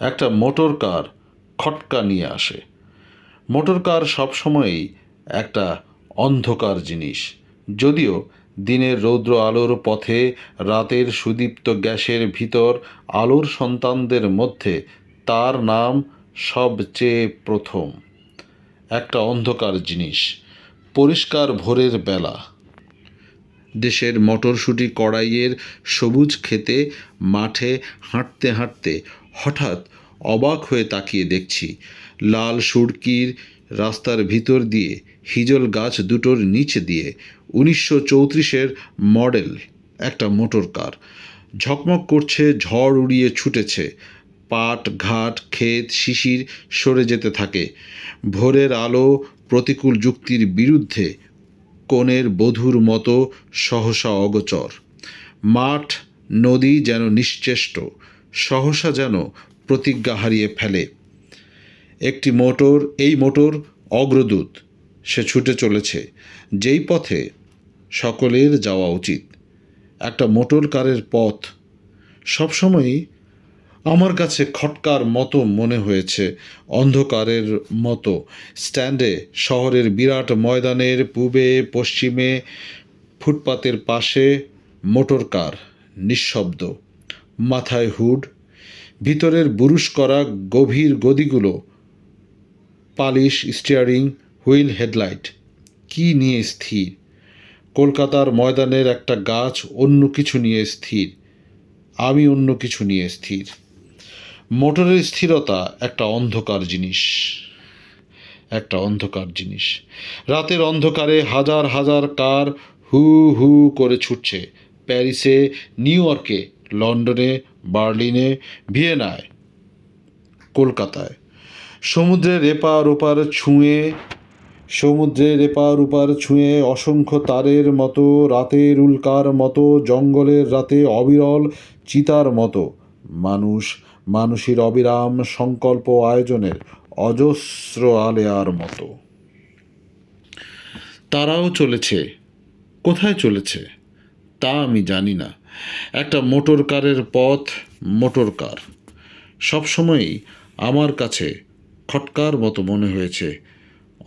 একটা motor car খটকা নিয়ে আসে। মোটর কার সবসময়ই একটা অন্ধকার জিনিস। যদিও দিনের রৌদ্র আলোর পথে, রাতের সুদীপ্ত গ্যাসের ভিতর আলোর সন্তানদের মধ্যে তার নাম সবচেয়ে প্রথম। একটা অন্ধকার জিনিস, পরিষ্কার ভোরের বেলা। দেশের মটরশুঁটি কড়াইয়ের সবুজ খেতে মাঠে হাঁটতে হাঁটতে হঠাৎ অবাক হয়ে তাকিয়ে দেখছি। লাল সুরকির রাস্তার ভিতর দিয়ে হিজল গাছ দুটোর নিচে দিয়ে উনিশশো চৌত্রিশের মডেল একটা মোটর কার। ঝকমক করছে, ঝড় উড়িয়ে ছুটেছে। পাট, ঘাট, ক্ষেত, শিশির সরে যেতে থাকে। ভোরের আলো প্রতিকূল যুক্তির বিরুদ্ধে কনের বধূর মতো সহসা অগোচর। মাঠ, নদী যেন নিশ্চেষ্ট, সহসা যেন প্রতিজ্ঞা হারিয়ে ফেলে। একটি মোটর, এই মোটর অগ্রদূত, সে ছুটে চলেছে। যেই পথে সকলের যাওয়া উচিত। একটা মোটর কারের পথ। সবসময়ই আমার কাছে খটকার মতো মনে হয়েছে, অন্ধকারের মতো। স্ট্যান্ডে, শহরের বিরাট ময়দানের পূবে, পশ্চিমে, ফুটপাতের পাশে মোটর কার, নিঃশব্দ। মাথায় হুড, ভিতরের বুরুশ করা গভীর গদিগুলো, পালিশ, স্টিয়ারিং, হুইল হেডলাইট। কি নিয়ে স্থির? কলকাতার ময়দানের একটা গাছ অন্য কিছু নিয়ে স্থির। আমি অন্য কিছু নিয়ে স্থির। মোটরের স্থিরতা একটা অন্ধকার জিনিস। একটা অন্ধকার জিনিস। রাতের অন্ধকারে হাজার হাজার কার হু হু করে ছুটছে। প্যারিসে, নিউ ইয়র্কে, লন্ডনে, বার্লিনে, ভিয়েনায়, কলকাতায়। সমুদ্রের এপার ওপার ছুঁয়ে, সমুদ্রের এপার ওপার ছুঁয়ে অসংখ্য তারের মতো, রাতের উল্কার মতো, জঙ্গলের রাতে অবিরল চিতার মতো মানুষ মানুষের অবিরাম সংকল্প আয়োজনের অজস্র আলেয়ার মতো। তারাও চলেছে। কোথায় চলেছে? তা আমি জানি না। একটা মোটর কারের পথ, মোটর কার। সবসময়ই আমার কাছে খটকার মতো মনে হয়েছে,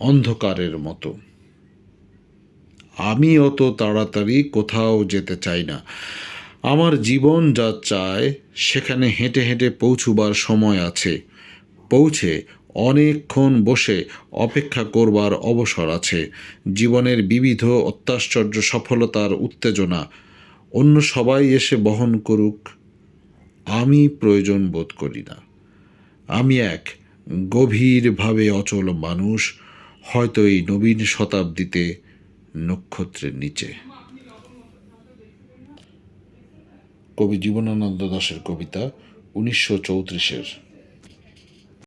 অন্ধকারের মতো। আমি অত তাড়াতাড়ি কোথাও যেতে চাই না। আমার জীবন যা চায়, সেখানে হেঁটে হেঁটে পৌঁছবার সময় আছে। পৌঁছে অনেকক্ষণ বসে অপেক্ষা করবার অবসর আছে। জীবনের বিবিধ অত্যাশ্চর্য সফলতার উত্তেজনা। অন্য সবাই এসে বহন করুক, আমি প্রয়োজন বোধ করি না। আমি এক গভীরভাবে অচল মানুষ, হয়তো এই নবীন শতাব্দীতে নক্ষত্রের নিচে। কবি জীবনানন্দ দাশের কবিতা উনিশশো চৌত্রিশের।